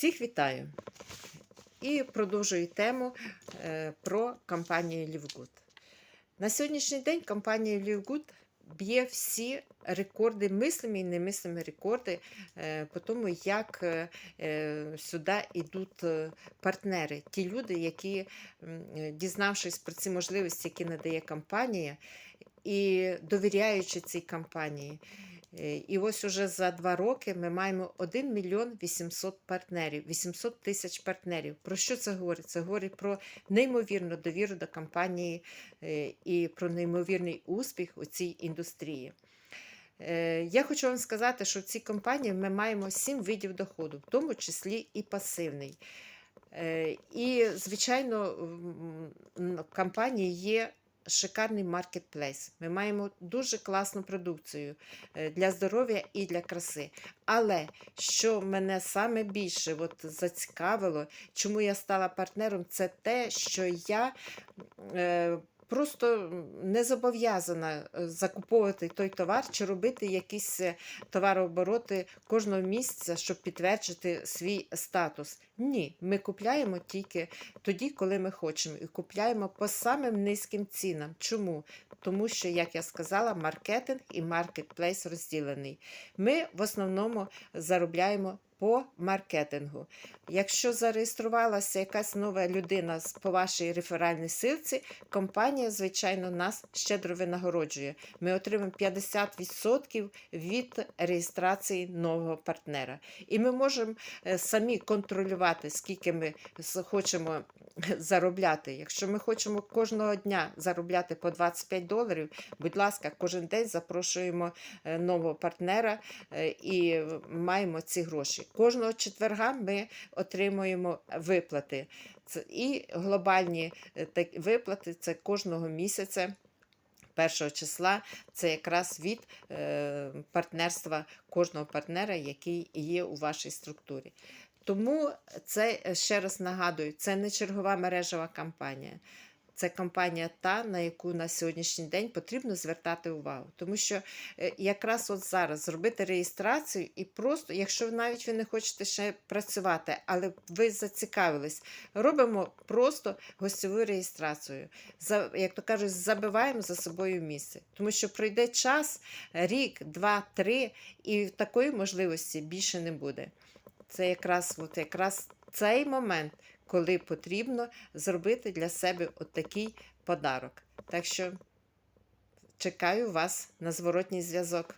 Всіх вітаю і продовжую тему е, про компанію Лівгуд. На сьогоднішній день компанія Лівгуд б'є всі рекорди, мислимі і немислимі рекорди е, по тому, як е, сюди йдуть партнери, ті люди, які, дізнавшись про ці можливості, які надає компанія, і довіряючи цій компанії. Е, І ось уже за два роки ми маємо 1 мільйон 800 партнерів, 800 тисяч партнерів. Про що це говорить? Це говорить про неймовірну довіру до компанії е, і про неймовірний успіх у цій індустрії. Е, Я хочу вам сказати, що в цій компанії ми маємо 7 видів доходу, в тому числі і пасивний. І, звичайно, в компанії є шикарний маркетплейс. Ми маємо дуже класну продукцію е, для здоров'я і для краси. Але що мене саме більше от, зацікавило, чому я стала партнером, це те, що я. Е, Просто не зобов'язана е, закуповувати той товар чи робити якісь е, товарообороти кожного місяця, щоб підтверджити свій статус. Ні, ми купляємо тільки тоді, коли ми хочемо, і купляємо по самим низьким цінам. Чому? Тому що, як я сказала, маркетинг і маркетплейс розділений. Ми в основному заробляємо по маркетингу. Якщо зареєструвалася якась нова людина по вашій реферальній силці, компанія, звичайно, нас щедро винагороджує. Ми отримаємо 50% від реєстрації нового партнера. І ми можемо е, самі контролювати, скільки ми хочемо заробляти. Якщо ми хочемо кожного дня заробляти по 25 доларів, будь ласка, кожен день запрошуємо е, нового партнера е, і маємо ці гроші. Кожного четверга ми отримуємо виплати. Це і глобальні е, виплати це кожного місяця. Першого числа це якраз від е, партнерства кожного партнера, який є у вашій структурі. Тому це е, ще раз нагадую, це не чергова мережева кампанія. Це компанія та, на яку на сьогоднішній день потрібно звертати увагу. Тому що е, якраз от зараз зробити реєстрацію і просто, якщо навіть ви не хочете ще працювати, але ви зацікавились, робимо просто гостьову реєстрацію. За, як то кажуть, забиваємо за собою місце. Тому що пройде час, рік, два, три, і такої можливості більше не буде. Це якраз, от якраз цей момент, коли потрібно зробити для себе отакий подарок. Так що чекаю вас на зворотній зв'язок.